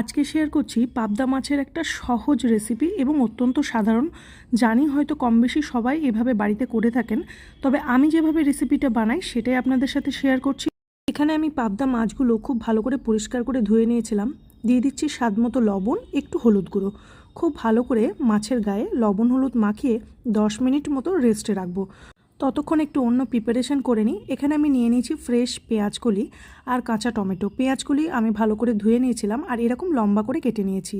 আজকে শেয়ার করছি পাবদা মাছের একটা সহজ রেসিপি এবং অত্যন্ত সাধারণ। জানি হয়তো কম বেশি সবাই এভাবে বাড়িতে করে থাকেন, তবে আমি যেভাবে রেসিপিটা বানাই সেটাই আপনাদের সাথে শেয়ার করছি। এখানে আমি পাবদা মাছগুলো খুব ভালো করে পরিষ্কার করে ধুয়ে নিয়েছিলাম। দিয়ে দিচ্ছি স্বাদ মতো লবণ, একটু হলুদ গুঁড়ো। খুব ভালো করে মাছের গায়ে লবণ হলুদ মাখিয়ে দশ মিনিট মতো রেস্টে রাখব। ততক্ষণ একটু অন্য প্রিপারেশন করে নিই। এখানে আমি নিয়ে নিয়েছি ফ্রেশ পেঁয়াজকলি আর কাঁচা টমেটো। পেঁয়াজকলি আমি ভালো করে ধুয়ে নিয়েছিলাম আর এরকম লম্বা করে কেটে নিয়েছি।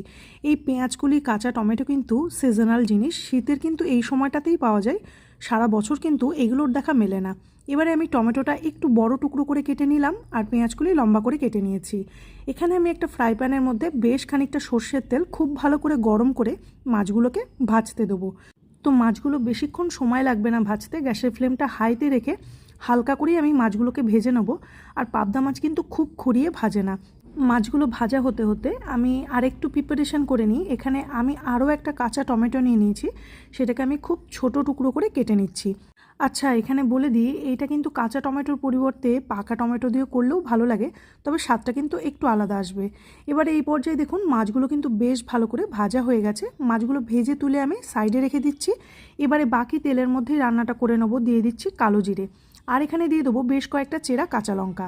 এই পেঁয়াজকলি কাঁচা টমেটো কিন্তু সিজনাল জিনিস। শীতের কিন্তু এই সময়টাতেই পাওয়া যায়। সারা বছর কিন্তু এগুলোর দেখা মেলে না। এবারে আমি টমেটোটা একটু বড় টুকরো করে কেটে নিলাম আর পেঁয়াজগুলি লম্বা করে কেটে নিয়েছি। এখানে আমি একটা ফ্রাই প্যানের মধ্যে বেশ খানিকটা সর্ষের তেল খুব ভালো করে গরম করে মাছগুলোকে ভাজতে দেবো। তো মাছগুলো বেশিক্ষণ সময় লাগবে না ভাজতে, গ্যাসের ফ্লেমটা হাইতে রেখে হালকা করেই আমি মাছগুলোকে ভেজে নেব। আর পাবদা মাছ কিন্তু খুব খুঁড়িয়ে ভাজে না। মাছগুলো ভাজা হতে হতে আমি আরেকটু প্রিপারেশান করে নিই। এখানে আমি আরও একটা কাঁচা টমেটো নিয়ে নিয়েছি। সেটাকে আমি খুব ছোট টুকরো করে কেটে নিচ্ছি। আচ্ছা এখানে বলে দিই, এইটা কিন্তু কাঁচা টমেটোর পরিবর্তে পাকা টমেটো দিয়ে করলেও ভালো লাগে, তবে স্বাদটা কিন্তু একটু আলাদা আসবে। এবার এই পর্যায়ে দেখুন, মাছগুলো কিন্তু বেশ ভালো করে ভাজা হয়ে গেছে। মাছগুলো ভেজে তুলে আমি সাইডে রেখে দিচ্ছি। এবারে বাকি তেলের মধ্যেই রান্নাটা করে নেব, দিয়ে দিচ্ছি কালো জিরে। আর এখানে দিয়ে দেবো বেশ কয়েকটা চেরা কাঁচা লঙ্কা।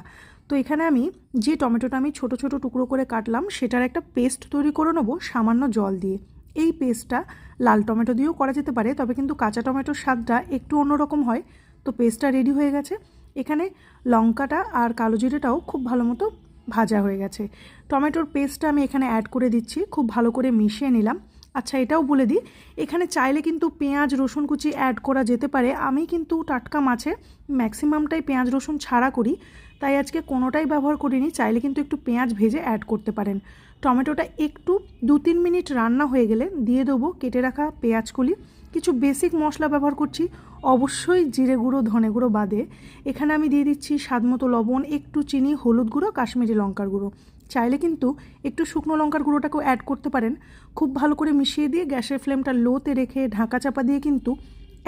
তো এখানে আমি যে টমেটোটা আমি ছোট ছোট টুকরো করে কাটলাম, সেটার একটা পেস্ট তৈরি করে নেব সামান্য জল দিয়ে। এই পেস্টটা লাল টমেটো দিয়েও করা যেতে পারে, তবে কিন্তু কাঁচা টমেটোর স্বাদটা একটু অন্যরকম হয়। তো পেস্টটা রেডি হয়ে গেছে। এখানে লঙ্কাটা আর কালো জিরেটাও খুব ভালো মতো ভাজা হয়ে গেছে। টমেটোর পেস্টটা আমি এখানে অ্যাড করে দিচ্ছি, খুব ভালো করে মিশিয়ে নিলাম। আচ্ছা এটাও বলে দিই, এখানে চাইলে কিন্তু পেঁয়াজ, রসুন কুচি অ্যাড করা যেতে পারে। আমি কিন্তু টাটকা মাছে ম্যাক্সিমামটাই পেঁয়াজ, রসুন ছাড়া করি, তাই আজকে কোনোটাই ব্যবহার করিনি। চাইলে কিন্তু একটু পেঁয়াজ ভেজে অ্যাড করতে পারেন। টমেটোটা একটু দু তিন মিনিট রান্না হয়ে গেলে দিয়ে দেবো কেটে রাখা পেঁয়াজকলি। কিছু বেসিক মশলা ব্যবহার করছি, অবশ্যই জিরে গুঁড়ো, ধনে গুঁড়ো বাদে। এখানে আমি দিয়ে দিচ্ছি স্বাদ মতো লবণ, একটু চিনি, হলুদ গুঁড়ো, কাশ্মীরি লঙ্কার গুঁড়ো। চাইলে কিন্তু একটু শুকনো লঙ্কার গুঁড়োটাকেও অ্যাড করতে পারেন। খুব ভালো করে মিশিয়ে দিয়ে গ্যাসের ফ্লেমটা লোতে রেখে ঢাকা চাপা দিয়ে কিন্তু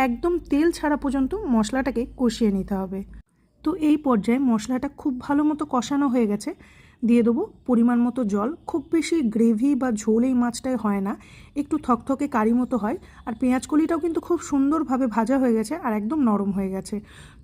একদম তেল ছাড়া পর্যন্ত মশলাটাকে কষিয়ে নিতে হবে। তো এই পর্যায়ে মশলাটা খুব ভালো মতো কষানো হয়ে গেছে। দিয়ে দেবো। পরিমাণ মতো জল। খুব বেশি গ্রেভি বা ঝোল এই মাছটাই হয় না। একটু থকথকে কারি মতো হয়। আর পেঁয়াজ কলিটাও কিন্তু খুব সুন্দরভাবে ভাজা হয়ে গেছে আর একদম নরম হয়ে গেছে।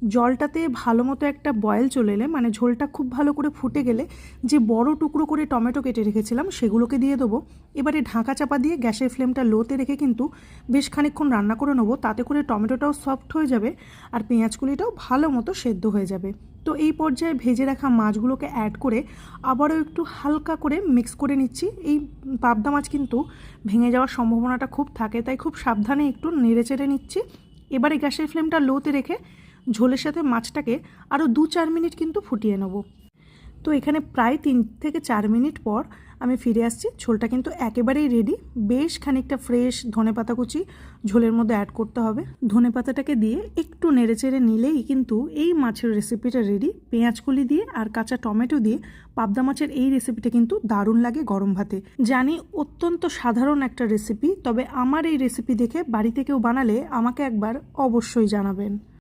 জলটাতে ভালো মতো একটা বয়েল চলে এলে মানে ঝোলটা খুব ভালো করে ফুটে গেলে, যে বড় টুকরো করে টমেটো কেটে রেখেছিলাম, সেগুলোকে দিয়ে দেবো। এবারে ঢাকা চাপা দিয়ে গ্যাসের ফ্লেমটা লোতে রেখে কিন্তু বেশ খানিকক্ষণ রান্না করে নেব। তাতে করে টমেটোটাও সফট হয়ে যাবে আর পেঁয়াজ কলিটাও ভালো মতো সেদ্ধ হয়ে যাবে। তো এই পর্যায়ে ভেজে রাখা মাছগুলোকে অ্যাড করে আবারও একটু হালকা করে মিক্স করে নিচ্ছি। এই পাবদা মাছ কিন্তু ভেঙে যাওয়ার সম্ভাবনাটা খুব থাকে, তাই খুব সাবধানে একটু নেড়ে চেড়ে নিচ্ছি। এবারে গ্যাসের ফ্লেমটা লোতে রেখে ঝোলের সাথে মাছটাকে আরও দু চার মিনিট কিন্তু ফুটিয়ে নেব। তো এখানে প্রায় তিন থেকে চার মিনিট পর আমি ফিরে আসছি। ঝোলটা কিন্তু একেবারেই রেডি বেশ খানিকটা ফ্রেশ ধনে পাতা কুচি ঝোলের মধ্যে অ্যাড করতে হবে। ধনে পাতাটাকে দিয়ে একটু নেড়েচেড়ে নিলেই কিন্তু এই মাছের রেসিপিটা রেডি পেঁয়াজকুলি দিয়ে আর কাঁচা টমেটো দিয়ে পাবদা মাছের এই রেসিপিটা কিন্তু দারুণ লাগে গরম ভাতে। জানি অত্যন্ত সাধারণ একটা রেসিপি তবে আমার এই রেসিপি দেখে বাড়িতে কেউ বানালে আমাকে একবার অবশ্যই জানাবেন।